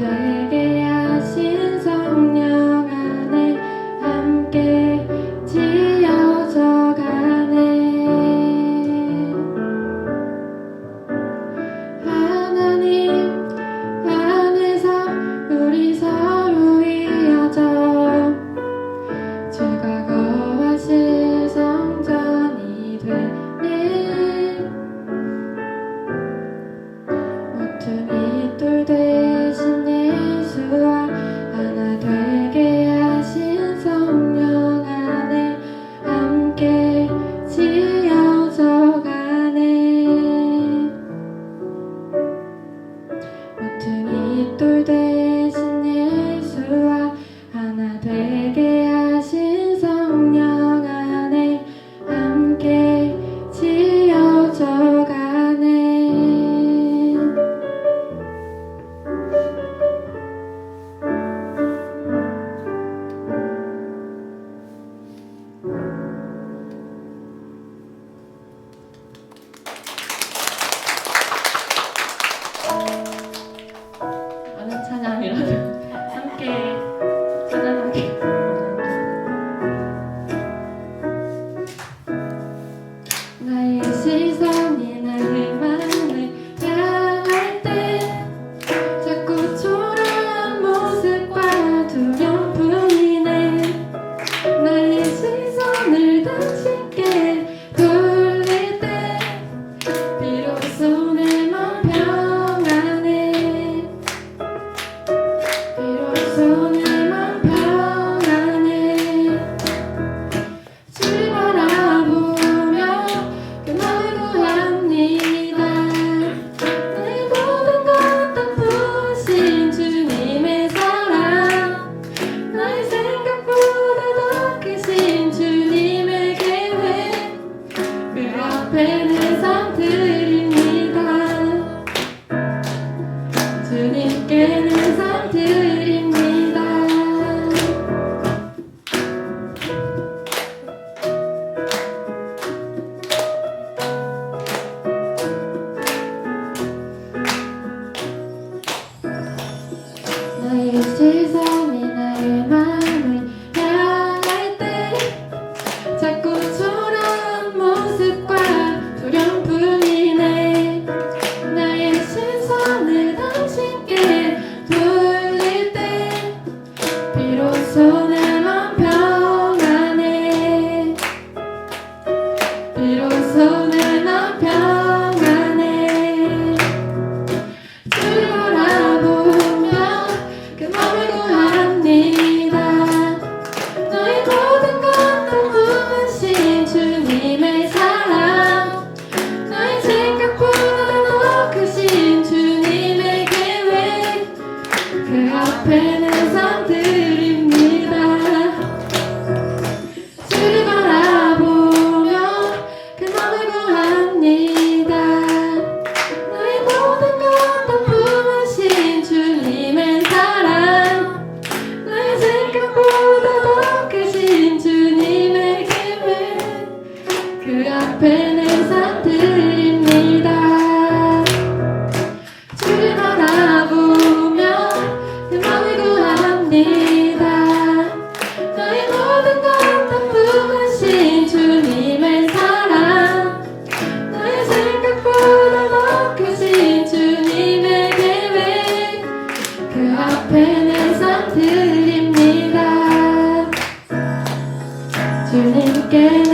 나 되게 그앞 그 앞에는 산들입니다. 주를 바라보며 내 맘을 구합니다. 너의 모든 것 다부하신 주님의 사랑. 너의 생각보다 더 크신 주님의 계획. 그 앞에는 산들입니다. 주님께